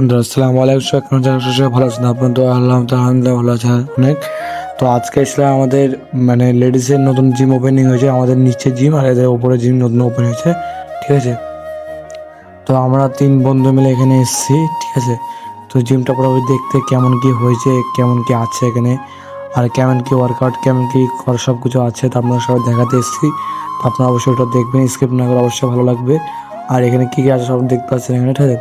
বন্ধুরা, আসসালামু আলাইকুম। ভালো আছেন। আপনার তো আল্লাহ আলহামদুলিল্লাহ ভালো আছে অনেক। তো আজকে এসে আমাদের মানে লেডিসের নতুন জিম ওপেনিং হয়েছে, আমাদের নিচে জিম আর এদের ওপরে জিম নতুন ওপেন হয়েছে। ঠিক আছে? তো আমরা তিন বন্ধু মিলে এখানে এসেছি, ঠিক আছে? তো জিমটা পুরোপুরি দেখতে কেমন কি হয়েছে, কেমন কি আছে এখানে, আর কেমন কি ওয়ার্কআউট কেমন কি কর সব কিছু আছে, তো আপনারা সবাই দেখাতে এসেছি। তো আপনারা অবশ্যই ওটা দেখবেন স্কিপ না করে অবশ্যই ভালো লাগবে। আর এখানে কি কি আছে সব দেখতে পাচ্ছেন এখানে, ঠিক আছে?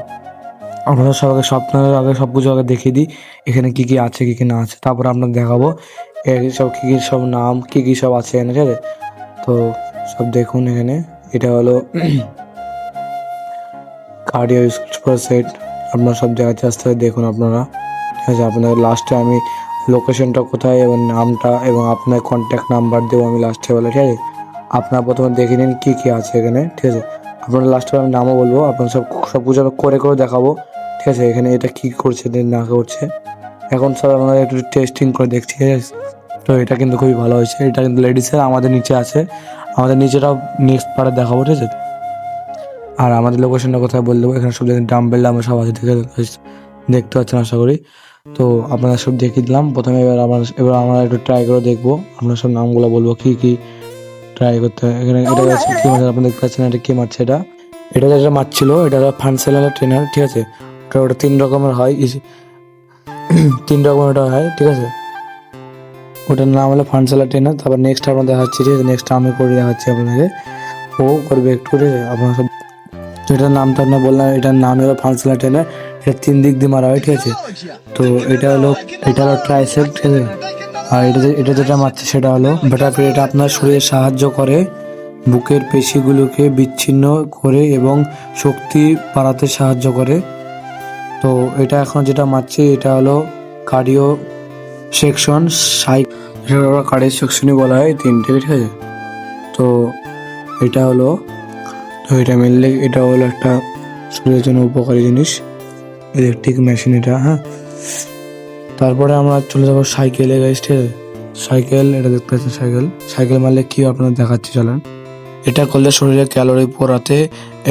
আমরা সবাইকে স্বপ্নের আগে সব কিছু আগে দেখিয়ে দিই, এখানে কি কি আছে, কি কি না আছে, তারপর আপনার দেখাবো সব কী কী সব নাম, কি কি সব আছে এখানে, ঠিক আছে? তো সব দেখুন এখানে, এটা হলো কার্ডিও সেট আপনারা সব জায়গাতে আস্তে আস্তে দেখুন আপনারা, ঠিক আছে? আপনাদের লাস্টে আমি লোকেশনটা কোথায় এবং নামটা এবং আপনার কন্ট্যাক্ট নাম্বার দেবো আমি লাস্টে বলে, ঠিক আছে? আপনারা প্রথমে দেখে নিন কী কী আছে এখানে, ঠিক আছে? আপনারা লাস্টে আমি নামও বলব আপনার সব সব কিছু করে করে দেখাবো ঠিক আছে, এখানে এটা কী করছে না করছে। এখন স্যার আমরা একটু টেস্টিং করে দেখছি তো এটা কিন্তু খুবই ভালো হয়েছে। এটা কিন্তু লেডিসের আমাদের নিচে আছে। আমাদের নিচেটাও নেক্সট পারে দেখাবো, ঠিক আছে? আর আমাদের লোকেশনটা কোথায় বলে দেবো। এখানে সব ডাম্বেল ডাম্বেল সব আছে দেখে দেখতে পাচ্ছেন আশা করি। তো আপনারা সব দেখিয়ে দিলাম। প্রথমে এবার আমার, এবার আমরা একটু ট্রাই করে দেখব। আপনার সব নামগুলো বলব, কী কী ট্রাই করতে হয়। এখানে এটা কি মাছ আপনি দেখতে পাচ্ছেন, এটা কি মারছে এটা? এটা যেটা মারছিল, এটা হলো ফানসেলার ট্রেনার ঠিক আছে? ওটা ওটা তিন রকমের হয় তিন রকমের ওটা হয়, ঠিক আছে? ওটার নাম হলো ফানসেলার ট্রেনার তারপর নেক্সট আপনার দেখাচ্ছি ঠিক আছে নেক্সট আমি করে দেখাচ্ছি আপনাকে। ও করবে একটু ঠিক আছে আপনার সব তো এটার নাম তো আপনার বললাম, এটার নাম হলো ফানসেলার ট্রেনার এটা তিন দিক দিয়ে মারা হয়, ঠিক আছে? তো এটা হলো এটা হলো ট্রাইসেপ ঠিক আছে? আর এটা এটা যেটা মারছে সেটা হলো ব্যাটার এটা আপনার শরীরে সাহায্য করে, বুকের পেশিগুলোকে বিচ্ছিন্ন করে এবং শক্তি বাড়াতে সাহায্য করে। তো এটা এখন যেটা মারছি, এটা হলো কার্ডিও সেকশন সাইক কার্ডিও সেকশনই বলা হয় তিনটে, ঠিক আছে? তো এটা হলো, তো এটা মেনলি এটা হলো একটা শরীরের জন্য উপকারী জিনিস ইলেকট্রিক মেশিন এটা হ্যাঁ? তারপরে আমরা চলে যাব সাইকেলে গাইস ঠিক আছে? সাইকেল এটা দেখতে পাচ্ছেন সাইকেল সাইকেল মারলে কী আপনার দেখাচ্ছি, চলেন। এটা করলে শরীরে ক্যালোরি পোড়াতে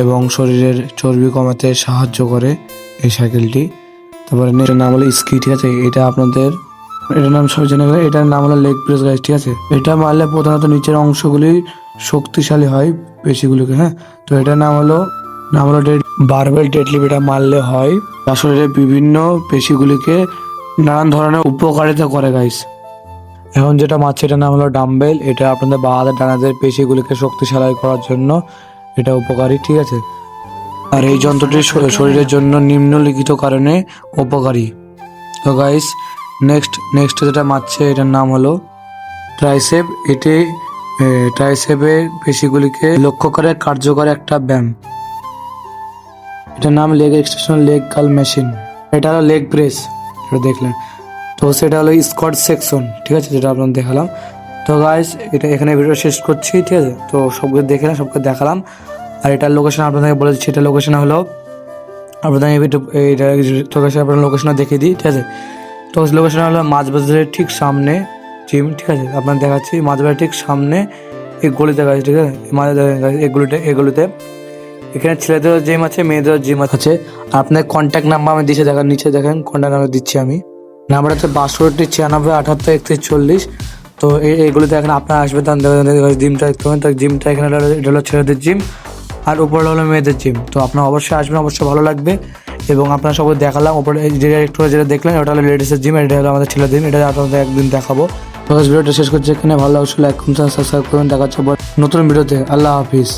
এবং শরীরের চর্বি কমাতে সাহায্য করে। এই সাইকেলটি তারপরে এটার নাম হলো স্কি ঠিক আছে? এটা আপনাদের এটার নাম সবাই জেনে গেলে এটার নাম হলো লেগ প্রেস গাইস ঠিক আছে? এটা মারলে প্রধানত নিচের অংশগুলি শক্তিশালী হয় পেশিগুলোকে হ্যাঁ? তো এটার নাম হলো নাম হলো ডেড বারবেল ডেডলিফট এটা মারলে হয়। তার শরীরে বিভিন্ন পেশিগুলিকে নানান ধরনের উপকারিতা করে গাইস এখন যেটা মারছে, এটার নাম হলো ডাম্বেল এটা আপনাদের বা হাতের ডানাদের পেশিগুলিকে শক্তিশালী করার জন্য এটা উপকারী, ঠিক আছে? আর এই যন্ত্রটি শরীরের জন্য নিম্নলিখিত কারণে উপকারী। তো গাইস নেক্সট নেক্সট যেটা মারছে, এটার নাম হলো ট্রাইসেপ এটি ট্রাইসেপের পেশিগুলিকে লক্ষ্য করে কার্যকর একটা ব্যায়াম। এটার নাম leg extension leg curl machine এটা হলো লেগ প্রেস এটা দেখলেন। তো সেটা হলো স্কট সেকশন ঠিক আছে, যেটা আপনার দেখালাম। তো গাইস এটা এখানে ভিডিও শেষ করছি, ঠিক আছে? তো সবকে দেখলাম সবকে দেখালাম। আর এটার লোকেশন আপনাদেরকে বলে দিচ্ছি। এটা লোকেশন হলো আপনাদের এইটা লোকেশন আপনার লোকেশনটা দেখিয়ে দিই, ঠিক আছে? তো লোকেশন হলো মাছ বাজারের ঠিক সামনে জিম ঠিক আছে? আপনার দেখাচ্ছি মাছ বাজারের ঠিক সামনে এই গলিতে গাছ ঠিক আছে? মাছ এগুলিতে এগুলিতে এখানে ছেলেদেরও জিম আছে মেয়েদেরও জিম আছে। আপনার কন্ট্যাক্ট নাম্বার আমি দিচ্ছে, দেখেন, নিচে দেখেন কন্ট্যাক্ট নাম্বার দিচ্ছি আমি। নাম্বার হচ্ছে বাষট্টি, ছিয়ানব্বই, আটাত্তর, একত্রিশ, চল্লিশ। তো এই- এইগুলোতে এখন আপনারা তখন জিমটা জিমটা এখানে, এটা হলো ছেলেদের জিম আর উপরে হলো মেয়েদের জিম তো আপনারা অবশ্যই আসবেন, অবশ্যই ভালো লাগবে। এবং আপনার সবাই দেখালাম যে একটু যেটা দেখলেন ওটা হলো লেডিসের জিম এটা হলো আমাদের ছেলেদের জিম এটা আপনাদের একদিন দেখাবো। তো ভিডিওটা শেষ করছি এখানে, ভালো লাগছে লাইক কমেন্ট সাবস্ক্রাইব করুন, দেখা হচ্ছে নতুন ভিডিওতে। আল্লাহ হাফিজ।